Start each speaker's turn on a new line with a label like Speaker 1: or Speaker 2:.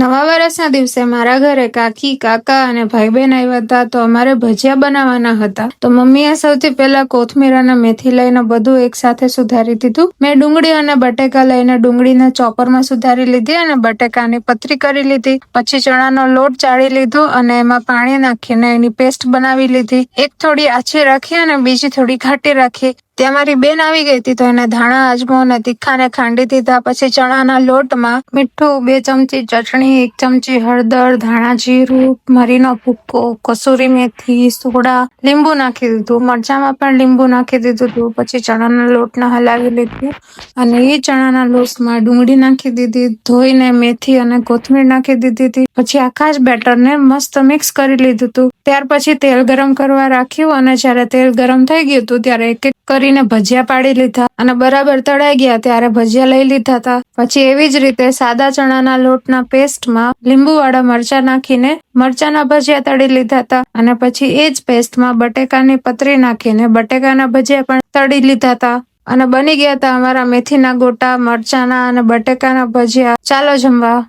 Speaker 1: નવા વર્ષના દિવસે મારા ઘરે કાકી, કાકા અને ભાઈ બહેન આવ્યા હતા તો અમારે ભજીયા બનાવવાના હતા. તો મમ્મીએ સૌથી પહેલા કોથમીર અને મેથી લઈને બધું એક સાથે સુધારી દીધું. મેં ડુંગળી અને બટેકા લઈને ડુંગળીને ચોપરમાં સુધારી લીધી અને બટેકાની પતરી કરી લીધી. પછી ચણાનો લોટ ચાળી લીધો અને એમાં પાણી નાખીને એની પેસ્ટ બનાવી લીધી. એક થોડી આછી રાખી અને બીજી થોડી ઘાટી રાખી. ત્યાં મારી બેન આવી ગઈ હતી તો એને ધાણા, અજમો અને તીખાને ખાંડી દીધા. પછી ચણાના લોટમાં મીઠું, બે ચમચી ચટણી, એક ચમચી હળદર, ધાણા જીરું, મરીનો ભૂક્કો કસૂરી મેથી, સોડા, લીંબુ નાખી દીધું. મરચામાં પણ લીંબુ નાખી દીધું હતું. પછી ચણાના લોટને હલાવી લીધું અને એ ચણાના લોટમાં ડુંગળી નાખી દીધી, ધોઈને મેથી અને કોથમીર નાખી દીધી હતી. પછી આખા જ બેટરને મસ્ત મિક્સ કરી લીધું હતું. ત્યાર પછી તેલ ગરમ કરવા રાખ્યું અને જ્યારે તેલ ગરમ થઈ ગયું હતું, ત્યારે એક એક કરીને ભજીયા પાડી લીધા અને બરાબર તળાઈ ગયા ત્યારે ભજીયા લઈ લીધા હતા. પછી એવી જ રીતે સાદા ચણાના લોટના પેસ્ટમાં લીંબુવાળા મરચા નાખીને મરચાના ભજીયા તળી લીધા હતા અને પછી એ જ પેસ્ટમાં બટેકાની પતરી નાખીને બટેકાના ભજીયા પણ તળી લીધા હતા. અને બની ગયા હતા અમારા મેથીના ગોટા, મરચાના અને બટેકાના ભજીયા. ચાલો જમવા.